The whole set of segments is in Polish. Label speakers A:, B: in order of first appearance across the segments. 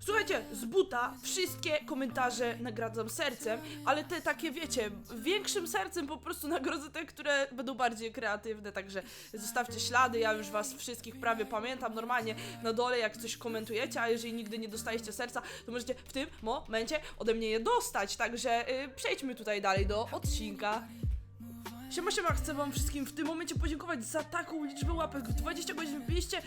A: Słuchajcie, z buta wszystkie komentarze nagradzam sercem, ale te takie, wiecie, większym sercem po prostu nagrodzę te, które będą bardziej kreatywne, także zostawcie ślady, ja już was wszystkich prawie pamiętam normalnie na dole, jak coś komentujecie, a jeżeli nigdy nie dostaliście serca, to możecie w tym momencie ode mnie je dostać, także y, przejdźmy tutaj dalej do odcinka. Siema, siema, chcę wam wszystkim w tym momencie podziękować za taką liczbę łapek. W 20 godzin wbiliście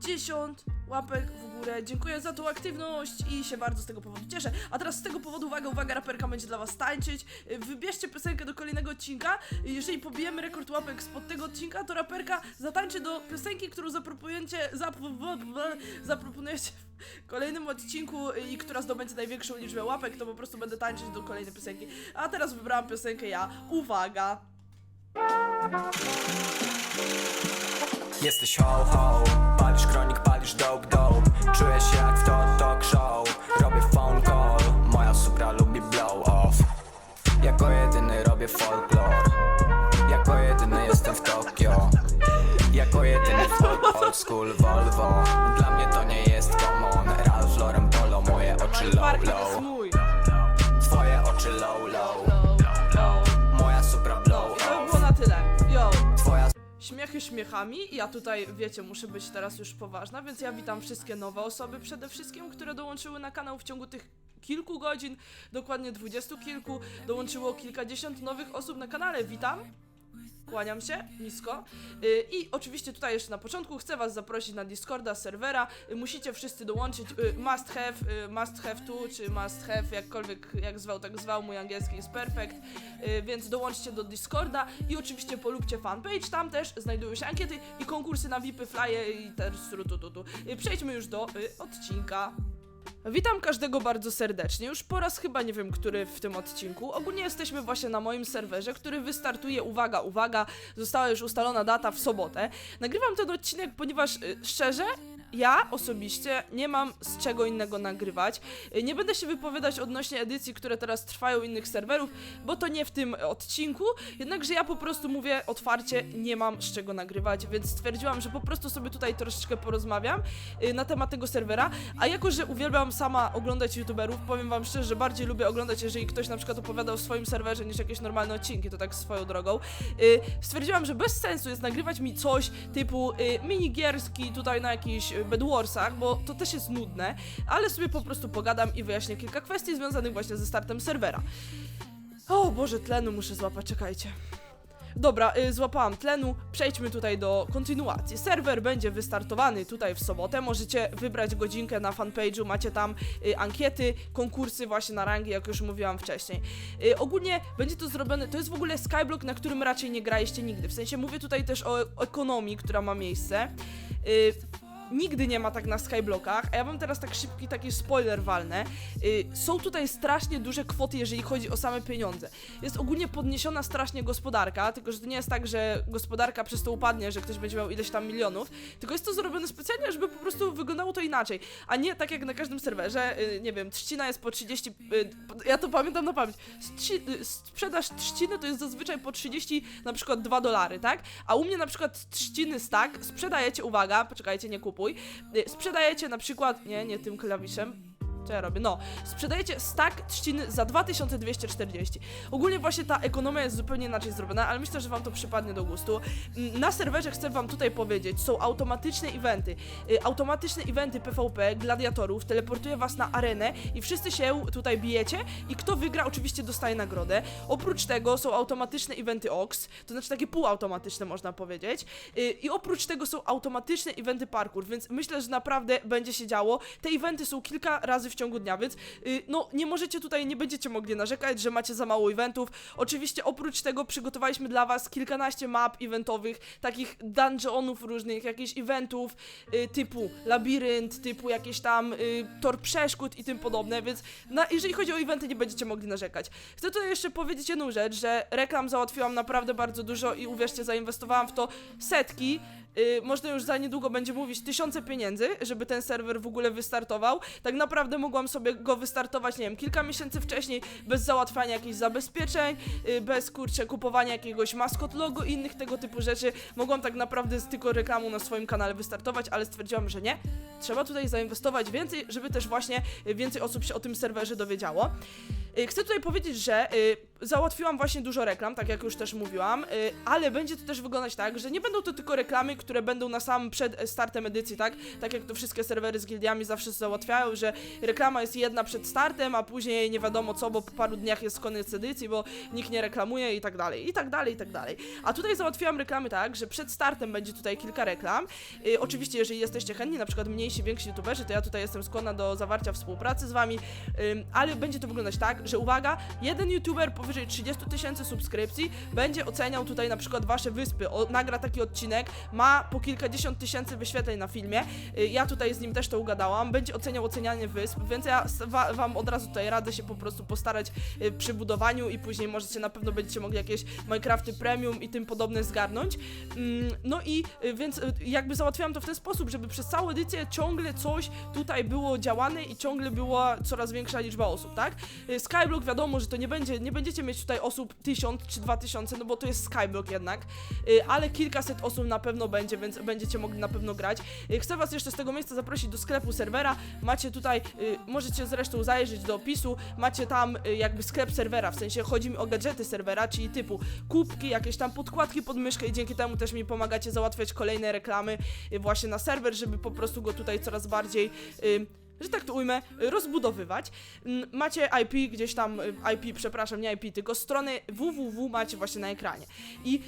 A: 170 łapek w górę. Dziękuję za tą aktywność i się bardzo z tego powodu cieszę. A teraz z tego powodu, uwaga, uwaga, raperka będzie dla was tańczyć. Y, Wybierzcie piosenkę do kolejnego odcinka. Jeżeli pobijemy rekord łapek spod tego odcinka, to raperka zatańczy do piosenki, którą zaproponujecie, zap, zaproponujecie w kolejnym odcinku i która zdobędzie największą liczbę łapek, to po prostu będę tańczyć do kolejnej piosenki. A teraz wybrałam piosenkę ja. Uwaga!
B: Jesteś ho ho, palisz kronik, palisz dope dope. Czuję się jak w to talk show. Robię phone call, moja supra lubi blow off. Jako jedyny robię folklore Jako jedyny jestem w Tokio. Jako jedyny w old school Volvo. Dla mnie to nie jest common. Ralph Lauren Polo, moje oczy low low! Twoje oczy low low
A: Śmiechy śmiechami. Ja tutaj, wiecie, muszę być teraz już poważna, więc ja witam wszystkie nowe osoby przede wszystkim, które dołączyły na kanał w ciągu tych kilku godzin, dokładnie dwudziestu kilku. Dołączyło kilkadziesiąt nowych osób na kanale. Witam! Kłaniam się nisko. Y, I oczywiście tutaj jeszcze na początku chcę Was zaprosić na Discorda, serwera. Y, Musicie wszyscy dołączyć. y, Must have, must have tu, czy must have, jakkolwiek jak zwał, tak zwał. Mój angielski jest perfekt. Y, Więc dołączcie do Discorda i oczywiście polubcie fanpage. Tam też znajdują się ankiety i konkursy na VIPy, flye i też tu. Przejdźmy już do odcinka. Witam każdego bardzo serdecznie. Już po raz chyba nie wiem, który w tym odcinku. Ogólnie jesteśmy właśnie na moim serwerze, który wystartuje. Uwaga, uwaga, została już ustalona data w sobotę. Nagrywam ten odcinek, ponieważ y, szczerze. Ja osobiście nie mam z czego innego nagrywać. Nie będę się wypowiadać odnośnie edycji, które teraz trwają innych serwerów, bo to nie w tym odcinku. Jednakże ja po prostu mówię otwarcie, nie mam z czego nagrywać, więc stwierdziłam, że po prostu sobie tutaj troszeczkę porozmawiam y, na temat tego serwera. A jako, że uwielbiam sama oglądać youtuberów, powiem wam szczerze, że bardziej lubię oglądać, jeżeli ktoś na przykład opowiada o swoim serwerze niż jakieś normalne odcinki, to tak swoją drogą. Y, stwierdziłam, że bez sensu jest nagrywać mi coś typu y, minigierski tutaj na jakichś y, Bedwarsach, bo to też jest nudne, ale sobie po prostu pogadam i wyjaśnię kilka kwestii związanych właśnie ze startem serwera. O Boże, tlenu muszę złapać, czekajcie. Dobra, y, złapałam tlenu. Przejdźmy tutaj do kontynuacji. Serwer będzie wystartowany tutaj w sobotę. Możecie wybrać godzinkę na fanpage'u, macie tam y, ankiety, konkursy właśnie na rangi, jak już mówiłam wcześniej. Y, ogólnie będzie to zrobione, to jest w ogóle skyblock, na którym raczej nie graliście nigdy. W sensie mówię tutaj też o ekonomii, która ma miejsce. Nigdy nie ma tak na skyblockach, a ja wam teraz tak szybki taki spoiler walnę. Y, są tutaj strasznie duże kwoty, jeżeli chodzi o same pieniądze. Jest ogólnie podniesiona strasznie gospodarka, tylko że to nie jest tak, że gospodarka przez to upadnie, że ktoś będzie miał ileś tam milionów, tylko jest to zrobione specjalnie, żeby po prostu wyglądało to inaczej, a nie tak jak na każdym serwerze, y, nie wiem, trzcina jest po 30, y, ja to pamiętam na pamięć, sprzedaż trzciny to jest zazwyczaj po 30 na przykład 2 dolary, tak? A u mnie na przykład trzciny stack sprzedajecie, uwaga, poczekajcie, nie kupuj, y, sprzedajecie na przykład, nie, nie tym klawiszem, co ja robię? No, sprzedajecie stack trzciny za 2240. Ogólnie właśnie ta ekonomia jest zupełnie inaczej zrobiona, ale myślę, że wam to przypadnie do gustu. Mm, Na serwerze chcę wam tutaj powiedzieć, są automatyczne eventy. Y, Automatyczne eventy PvP, gladiatorów, teleportuje was na arenę i wszyscy się tutaj bijecie i kto wygra oczywiście dostaje nagrodę. Oprócz tego są automatyczne eventy OX, to znaczy takie półautomatyczne można powiedzieć. Y, I oprócz tego są automatyczne eventy parkour, więc myślę, że naprawdę będzie się działo. Te eventy są kilka razy w ciągu dnia, więc y, no nie możecie tutaj, nie będziecie mogli narzekać, że macie za mało eventów. Oczywiście oprócz tego przygotowaliśmy dla was kilkanaście map eventowych, takich dungeonów różnych, jakichś eventów y, typu labirynt, typu jakieś tam y, tor przeszkód i tym podobne, więc na, jeżeli chodzi o eventy nie będziecie mogli narzekać. Chcę tutaj jeszcze powiedzieć jedną rzecz, że reklam załatwiłam naprawdę bardzo dużo i uwierzcie, zainwestowałam w to setki, y, można już za niedługo będzie mówić tysiące pieniędzy, żeby ten serwer w ogóle wystartował. Tak naprawdę mogłam sobie go wystartować, nie wiem, kilka miesięcy wcześniej, bez załatwiania jakichś zabezpieczeń, y, bez kurczę kupowania jakiegoś maskot logo i innych tego typu rzeczy. Mogłam tak naprawdę z tylko reklamą na swoim kanale wystartować, ale stwierdziłam, że nie. Trzeba tutaj zainwestować więcej, żeby też właśnie y, więcej osób się o tym serwerze dowiedziało. Y, Chcę tutaj powiedzieć, że y, załatwiłam właśnie dużo reklam, tak jak już też mówiłam, y, ale będzie to też wyglądać tak, że nie będą to tylko reklamy, które będą na samym przed e, startem edycji, tak? Tak jak to wszystkie serwery z gildiami zawsze załatwiają, że reklama jest jedna przed startem, a później nie wiadomo co, bo po paru dniach jest koniec edycji, bo nikt nie reklamuje i tak dalej, i tak dalej, i tak dalej. A tutaj załatwiłam reklamy tak, że przed startem będzie tutaj kilka reklam. Oczywiście, jeżeli jesteście chętni, na przykład mniejsi, więksi youtuberzy, to ja tutaj jestem skłonna do zawarcia współpracy z wami, ale będzie to wyglądać tak, że uwaga, jeden youtuber powyżej 30 tysięcy subskrypcji będzie oceniał tutaj na przykład wasze wyspy, o, nagra taki odcinek, ma po kilkadziesiąt tysięcy wyświetleń na filmie, y, ja tutaj z nim też to ugadałam, będzie oceniał ocenianie wysp, więc ja wa, wam od razu tutaj radzę się po prostu postarać y, przy budowaniu i później możecie na pewno będziecie mogli jakieś Minecrafty Premium i tym podobne zgarnąć. Mm, No i y, więc jakby załatwiałam to w ten sposób, żeby przez całą edycję ciągle coś tutaj było działane i ciągle była coraz większa liczba osób, tak? Y, Skyblock wiadomo, że to nie będzie, nie będziecie mieć tutaj osób tysiąc czy dwa tysiące, no bo to jest Skyblock jednak, y, ale kilkaset osób na pewno będzie, więc będziecie mogli na pewno grać. Y, Chcę was jeszcze z tego miejsca zaprosić do sklepu serwera, macie tutaj, y, możecie zresztą zajrzeć do opisu, macie tam jakby sklep serwera, w sensie chodzi mi o gadżety serwera, czyli typu kubki, jakieś tam podkładki pod myszkę i dzięki temu też mi pomagacie załatwiać kolejne reklamy właśnie na serwer, żeby po prostu go tutaj coraz bardziej że tak to ujmę, rozbudowywać. Macie IP gdzieś tam, y, IP, przepraszam, nie IP, tylko stronę www macie właśnie na ekranie. I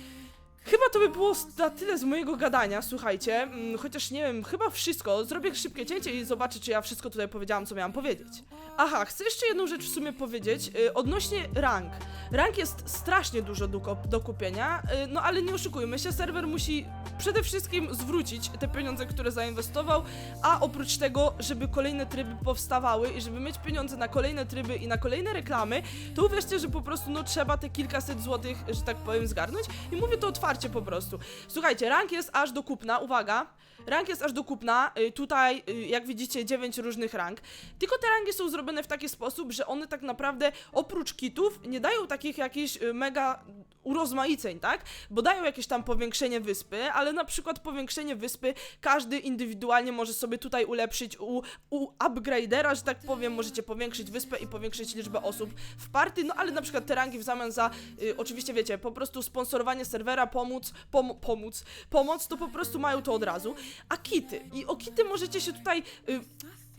A: Chyba to by było na tyle z mojego gadania, słuchajcie, mm, chociaż nie wiem, chyba wszystko. Zrobię szybkie cięcie i zobaczę, czy ja wszystko tutaj powiedziałam, co miałam powiedzieć. Aha, chcę jeszcze jedną rzecz w sumie powiedzieć, y, odnośnie rank. Rank jest strasznie dużo do, do kupienia, y, no ale nie oszukujmy się, serwer musi przede wszystkim zwrócić te pieniądze, które zainwestował, a oprócz tego, żeby kolejne tryby powstawały i żeby mieć pieniądze na kolejne tryby i na kolejne reklamy, to uwierzcie, że po prostu no trzeba te kilkaset złotych, że tak powiem, zgarnąć i mówię to otwarcie po prostu. Słuchajcie, rank jest aż do kupna, uwaga, rank jest aż do kupna, y, tutaj y, jak widzicie 9 różnych rank, tylko te rangi są zrobione w taki sposób, że one tak naprawdę oprócz kitów nie dają takich jakichś y, mega urozmaiceń, tak? Bo dają jakieś tam powiększenie wyspy, ale na przykład powiększenie wyspy każdy indywidualnie może sobie tutaj ulepszyć. U, u upgradera, że tak powiem, możecie powiększyć wyspę i powiększyć liczbę osób w partii, no ale na przykład te rangi w zamian za, y, oczywiście wiecie, po prostu sponsorowanie serwera, pomóc, pom pomóc, pomoc, to po prostu mają to od razu, a kity, i o kity możecie się tutaj... Y,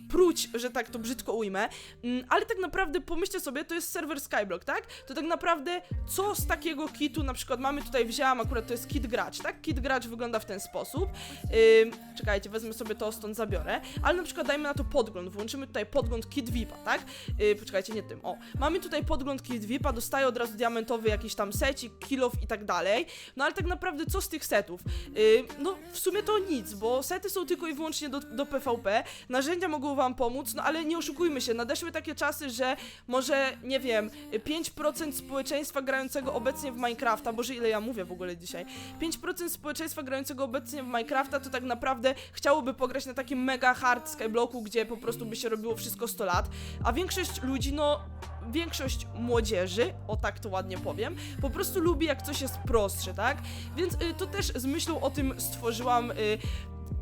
A: pruć, że tak to brzydko ujmę, mm, ale tak naprawdę pomyślcie sobie, to jest serwer Skyblock, tak? To tak naprawdę co z takiego kitu, na przykład mamy tutaj, wzięłam akurat, to jest kit gracz, tak? Kit gracz wygląda w ten sposób. Ym, czekajcie, wezmę sobie to, stąd zabiorę, ale na przykład dajmy na to podgląd, włączymy tutaj podgląd kit VIPa, tak? Yy, poczekajcie, nie tym, o. Mamy tutaj podgląd kit VIPa, dostaje od razu diamentowy jakiś tam secik, kilof i tak dalej, no ale tak naprawdę co z tych setów? Yy, no w sumie to nic, bo sety są tylko i wyłącznie do, do PvP, narzędzia mogą wam pomóc, no ale nie oszukujmy się, nadeszły takie czasy, że może, nie wiem, 5% społeczeństwa grającego obecnie w Minecrafta, boże ile ja mówię w ogóle dzisiaj, 5% społeczeństwa grającego obecnie w Minecrafta to tak naprawdę chciałoby pograć na takim mega hard skyblocku, gdzie po prostu by się robiło wszystko 100 lat, a większość ludzi, no większość młodzieży, o tak to ładnie powiem, po prostu lubi jak coś jest prostsze, tak? Więc y, to też z myślą o tym stworzyłam y,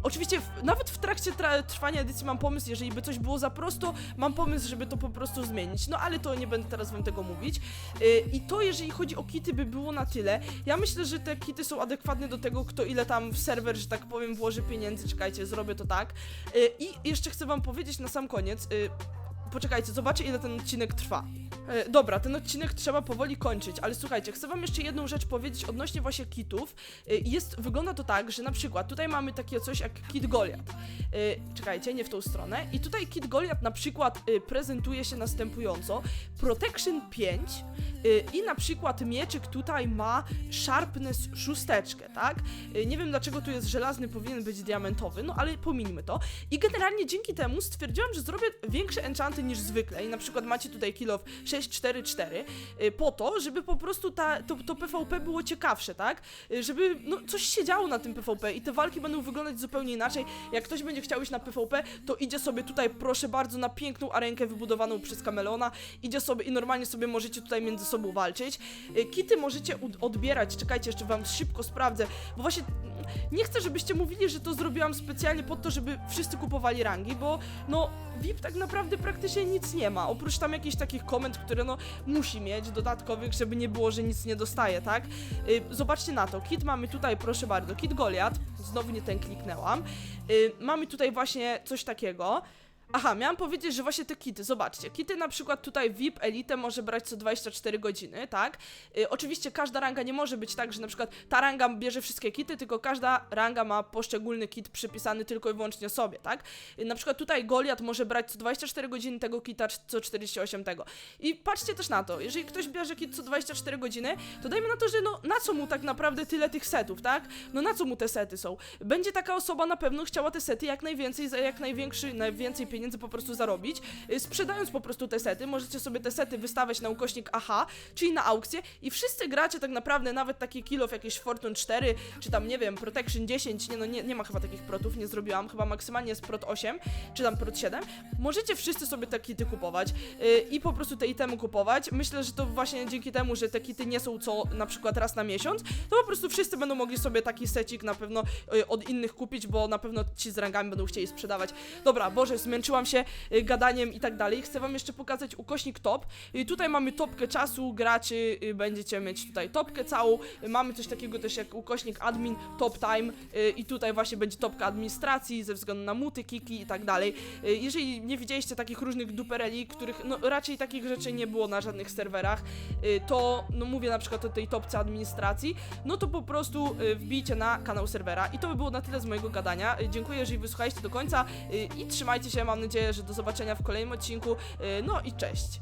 A: Oczywiście w, nawet w trakcie tra- trwania edycji mam pomysł, jeżeli by coś było za prosto, mam pomysł, żeby to po prostu zmienić. No ale to nie będę teraz wam tego mówić. Yy, I to jeżeli chodzi o kity by było na tyle. Ja myślę, że te kity są adekwatne do tego, kto ile tam w serwer, że tak powiem, włoży pieniędzy. Czekajcie, zrobię to tak. Yy, I jeszcze chcę wam powiedzieć na sam koniec. Yy, Poczekajcie, zobaczcie ile ten odcinek trwa. E, dobra, ten odcinek trzeba powoli kończyć, ale słuchajcie, chcę wam jeszcze jedną rzecz powiedzieć odnośnie właśnie kitów. E, jest, wygląda to tak, że na przykład tutaj mamy takie coś jak kit Goliath. E, czekajcie, nie w tą stronę. I tutaj kit Goliath na przykład prezentuje się następująco. Protection 5, y, i na przykład mieczyk tutaj ma sharpness szósteczkę, tak? Y, Nie wiem dlaczego tu jest żelazny, powinien być diamentowy, no ale pomińmy to. I generalnie dzięki temu stwierdziłam, że zrobię większe enchanty niż zwykle i na przykład macie tutaj kill of 644 y, po to, żeby po prostu ta, to, to PvP było ciekawsze, tak? Y, Żeby no, coś się działo na tym PvP i te walki będą wyglądać zupełnie inaczej. Jak ktoś będzie chciał iść na PvP, to idzie sobie tutaj, proszę bardzo, na piękną arenkę wybudowaną przez Kameleona, idzie sobie i normalnie sobie możecie tutaj między sobą walczyć. Y, Kity możecie odbierać, czekajcie, jeszcze wam szybko sprawdzę, bo właśnie mm, nie chcę, żebyście mówili, że to zrobiłam specjalnie po to, żeby wszyscy kupowali rangi, bo no VIP tak naprawdę praktycznie nic nie ma, oprócz tam jakichś takich komend, które no musi mieć, dodatkowych, żeby nie było, że nic nie dostaje, tak? Y, zobaczcie na to, kit mamy tutaj, proszę bardzo, kit Goliat, znowu nie ten kliknęłam, y, mamy tutaj właśnie coś takiego, Aha, miałam powiedzieć, że właśnie te kity, zobaczcie, kity na przykład tutaj VIP Elite może brać co 24 godziny, tak? Y, oczywiście każda ranga nie może być tak, że na przykład ta ranga bierze wszystkie kity, tylko każda ranga ma poszczególny kit przypisany tylko i wyłącznie sobie, tak? Y, na przykład tutaj Goliat może brać co 24 godziny tego kita, co 48 tego. I patrzcie też na to, jeżeli ktoś bierze kit co 24 godziny, to dajmy na to, że no na co mu tak naprawdę tyle tych setów, tak? No na co mu te sety są? Będzie taka osoba na pewno chciała te sety jak najwięcej, za jak największy, najwięcej pieniędzy po prostu zarobić, y, sprzedając po prostu te sety, możecie sobie te sety wystawiać na ukośnik AHA, czyli na aukcję i wszyscy gracze tak naprawdę, nawet taki kill of jakieś Fortune 4, czy tam nie wiem, Protection 10, nie no nie, nie ma chyba takich protów, nie zrobiłam, chyba maksymalnie jest prot 8, czy tam prot 7, możecie wszyscy sobie te kity kupować y, i po prostu te itemy kupować. Myślę, że to właśnie dzięki temu, że te kity nie są co na przykład raz na miesiąc, to po prostu wszyscy będą mogli sobie taki secik na pewno y, od innych kupić, bo na pewno ci z rangami będą chcieli sprzedawać. Dobra, Boże, zmęczyłam się y, gadaniem i tak dalej. Chcę wam jeszcze pokazać ukośnik top. Y, tutaj mamy topkę czasu graczy, y, będziecie mieć tutaj topkę całą. Mamy coś takiego też jak ukośnik admin, top time i tutaj właśnie będzie topka administracji ze względu na muty, kiki i tak dalej. Jeżeli nie widzieliście takich różnych dupereli, których no raczej takich rzeczy nie było na żadnych serwerach, to no mówię na przykład o tej topce administracji, no to po prostu wbijcie na kanał serwera i to by było na tyle z mojego gadania. Dziękuję, jeżeli wysłuchaliście do końca i trzymajcie się, mam nadzieję, że do zobaczenia w kolejnym odcinku. Y, No i cześć.